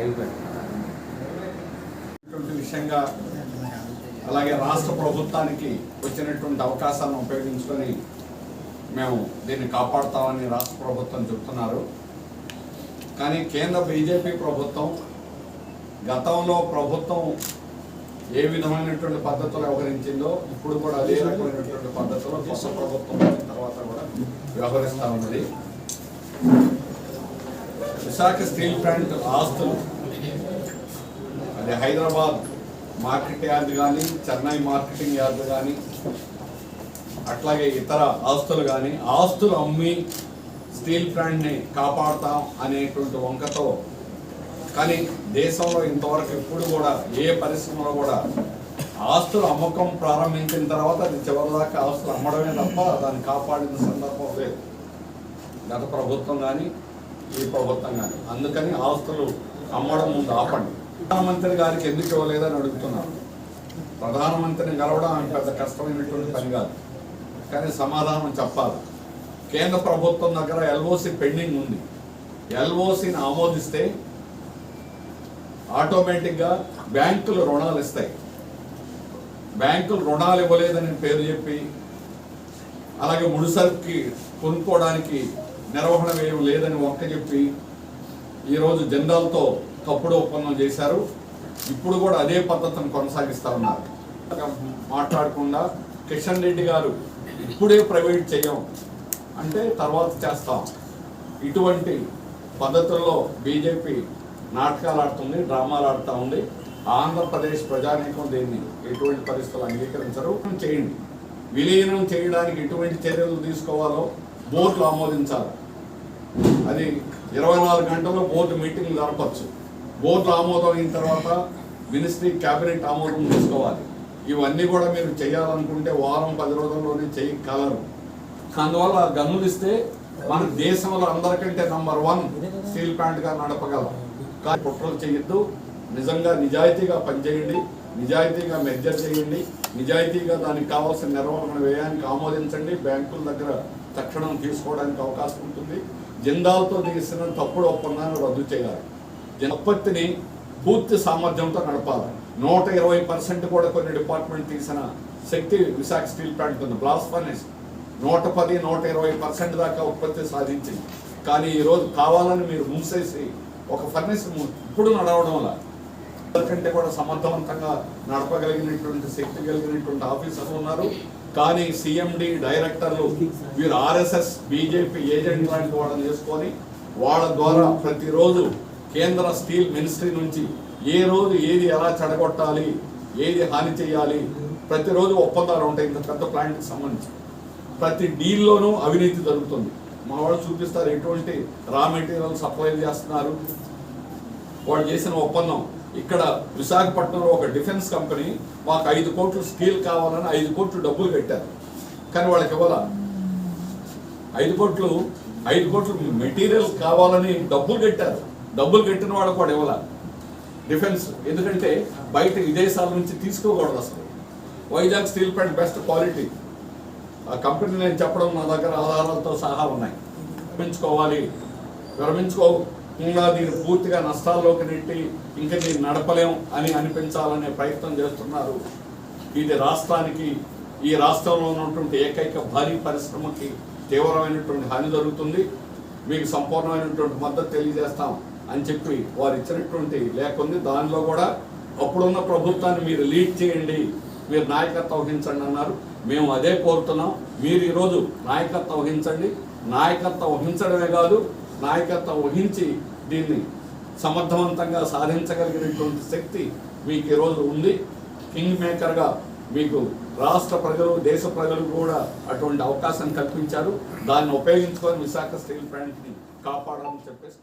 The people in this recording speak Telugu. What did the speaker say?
డ్రైవ్ పెడుతున్నారు. విషయంగా అలాగే రాష్ట్ర ప్రభుత్వానికి వచ్చినటువంటి అవకాశాలను ఉపయోగించుకొని మేము దీన్ని కాపాడుతామని రాష్ట్ర ప్రభుత్వం చెబుతున్నారు. కానీ కేంద్ర బీజేపీ ప్రభుత్వం గతంలో ప్రభుత్వం ఏ విధమైనటువంటి పద్ధతులు వ్యవహరించిందో ఇప్పుడు కూడా అదే రకమైనటువంటి పద్ధతులు కొత్త ప్రభుత్వం తర్వాత కూడా వ్యవహరిస్తూ ఉన్నది. విశాఖ స్టీల్ ప్లాంట్ ఆస్తులు అది హైదరాబాద్ మార్కెట్ యార్డ్ కానీ చెన్నై మార్కెటింగ్ యార్డ్ కానీ అట్లాగే ఇతర ఆస్తులు కానీ ఆస్తులు అమ్మి స్టీల్ ప్లాంట్ని కాపాడతాం అనేటువంటి వంకతో. కానీ దేశంలో ఇంతవరకు ఎప్పుడు కూడా ఏ పరిశ్రమలో కూడా ఆస్తులు అమ్మకం ప్రారంభించిన తర్వాత అది చివరిదాకా ఆస్తులు అమ్మడమే తప్ప దాన్ని కాపాడిన సందర్భం లేదు. గత ప్రభుత్వం కానీ ఈ ప్రభుత్వం కానీ అందుకని ఆస్తులు అమ్మడం ముందు ఆపండి. ప్రధానమంత్రి గారికి ఎందుకు ఇవ్వలేదని అడుగుతున్నాను. ప్రధానమంత్రిని గెలవడం ఆయన పెద్ద కష్టమైనటువంటి పని కాదు. కానీ సమాధానం చెప్పాలి. కేంద్ర ప్రభుత్వం దగ్గర ఎల్ఓసి పెండింగ్ ఉంది. ఎల్ఓసిని ఆమోదిస్తే ఆటోమేటిక్గా బ్యాంకులు రుణాలు ఇస్తాయి. బ్యాంకులు రుణాలు ఇవ్వలేదని పేరు చెప్పి అలాగే ముడిసరికి కొనుక్కోవడానికి నిర్వహణ వ్యయం లేదని ఒక్క చెప్పి ఈరోజు జెండాలతో తప్పుడు ఒప్పందం చేశారు. ఇప్పుడు కూడా అదే పద్ధతిని కొనసాగిస్తా ఉన్నారు. మాట్లాడకుండా కిషన్ రెడ్డి గారు ఇప్పుడే ప్రైవేట్ చేయం అంటే తర్వాత చేస్తాం. ఇటువంటి పద్ధతుల్లో బీజేపీ నాటకాలు ఆడుతుంది డ్రామాలు ఆడుతూ ఉంది. ఆంధ్రప్రదేశ్ ప్రజానీకం దీన్ని ఎటువంటి పరిస్థితులు అంగీకరించరు. చేయండి. విలీనం చేయడానికి ఎటువంటి చర్యలు తీసుకోవాలో బోర్డులు ఆమోదించాలి అది ఇరవై నాలుగు గంటల్లో బోర్డు మీటింగ్ జరపచ్చు. బోర్డు ఆమోదం అయిన తర్వాత మినిస్ట్రీ క్యాబినెట్ ఆమోదం తీసుకోవాలి. ఇవన్నీ కూడా మీరు చేయాలనుకుంటే వారం పది రోజుల్లోనే చేయగలరు అందువల్ల గన్నులు ఇస్తే మన దేశంలో అందరికంటే నంబర్ వన్ స్టీల్ ప్లాంట్గా నడపగలం. కానీ కుట్రలు చేయొద్దు. నిజంగా నిజాయితీగా పనిచేయండి. నిజాయితీగా మెజర్ చేయండి. నిజాయితీగా దానికి కావాల్సిన నిర్వహణ వ్యయానికి ఆమోదించండి. బ్యాంకుల దగ్గర తక్షణం తీసుకోవడానికి అవకాశం ఉంటుంది. జిందాల్తో తీసిన తప్పుడు ఒప్పందాన్ని రద్దు చేయాలి. ఉత్పత్తిని పూర్తి సామర్థ్యంతో నడపాలి. నూట ఇరవై పర్సెంట్ కూడా కొన్ని డిపార్ట్మెంట్ తీసిన శక్తి విశాఖ స్టీల్ ప్లాంట్ ఉంది బ్లాస్ట్ ఫర్నేస్ నూట పది నూట ఇరవై పర్సెంట్ దాకా ఉత్పత్తి సాధించింది. కానీ ఈరోజు కావాలని మీరు మూసేసి ఒక ఫర్నేస్ ఇప్పుడు నడవడం వల్ల అందరికంటే కూడా సమర్థవంతంగా నడపగలిగినటువంటి శక్తి కలిగినటువంటి ఆఫీసర్లు ఉన్నారు. కానీ సిఎండి డైరెక్టర్లు వీరు ఆర్ఎస్ఎస్ బీజేపీ ఏజెంట్ లాంటి వాళ్ళని చేసుకొని వాళ్ళ ద్వారా ప్రతిరోజు కేంద్ర స్టీల్ మినిస్ట్రీ నుంచి ఏ రోజు ఏది ఎలా చెడగొట్టాలి ఏది హాని చేయాలి ప్రతిరోజు ఒప్పందాలు ఉంటాయి. ఇంత పెద్ద ప్లాంట్కి సంబంధించి ప్రతి డీల్లోనూ అవినీతి జరుగుతుంది. మా వాళ్ళు చూపిస్తారు ఎటువంటి రా మెటీరియల్ సప్లై చేస్తున్నారు. వాళ్ళు చేసిన ఒప్పందం ఇక్కడ విశాఖపట్నంలో ఒక డిఫెన్స్ కంపెనీ మాకు ఐదు కోట్లు స్టీల్ కావాలని ఐదు కోట్లు డబ్బులు కట్టారు. కానీ వాళ్ళకి ఇవ్వాల? ఐదు కోట్లు ఐదు కోట్లు మెటీరియల్ కావాలని డబ్బులు కట్టారు. డబ్బులు కట్టిన వాళ్ళకి కూడా ఇవ్వాల? డిఫెన్స్. ఎందుకంటే బయట విదేశాల నుంచి తీసుకోకూడదు అసలు. Vizag steel plant best quality. ఆ కంపెనీ నేను చెప్పడం నా దగ్గర ఆధారాలతో సహా ఉన్నాయి. విరమించుకోవాలి ఇంకా దీన్ని పూర్తిగా నష్టాల్లోకి నెట్టి ఇంకా దీన్ని నడపలేం అని అనిపించాలనే ప్రయత్నం చేస్తున్నారు. ఇది రాష్ట్రానికి ఈ రాష్ట్రంలో ఉన్నటువంటి ఏకైక భారీ పరిశ్రమకి తీవ్రమైనటువంటి హాని జరుగుతుంది. మీకు సంపూర్ణమైనటువంటి మద్దతు తెలియజేస్తాం అని చెప్పి వారు ఇచ్చినటువంటి లేఖ ఉంది దానిలో కూడా అప్పుడున్న ప్రభుత్వాన్ని మీరు లీడ్ చేయండి మీరు నాయకత్వం వహించండి అన్నారు. మేము అదే కోరుతున్నాం. మీరు ఈరోజు నాయకత్వం వహించండి. నాయకత్వం వహించడమే కాదు నాయకత్వం వహించి దీన్ని సమర్థవంతంగా సాధించగలిగినటువంటి శక్తి మీకు ఈరోజు ఉంది. కింగ్ మేకర్గా మీకు రాష్ట్ర ప్రజలు దేశ ప్రజలు కూడా అటువంటి అవకాశం కల్పించారు. దాన్ని ఉపయోగించుకొని విశాఖ స్టీల్ ప్లాంట్ని కాపాడాలని చెప్పేసి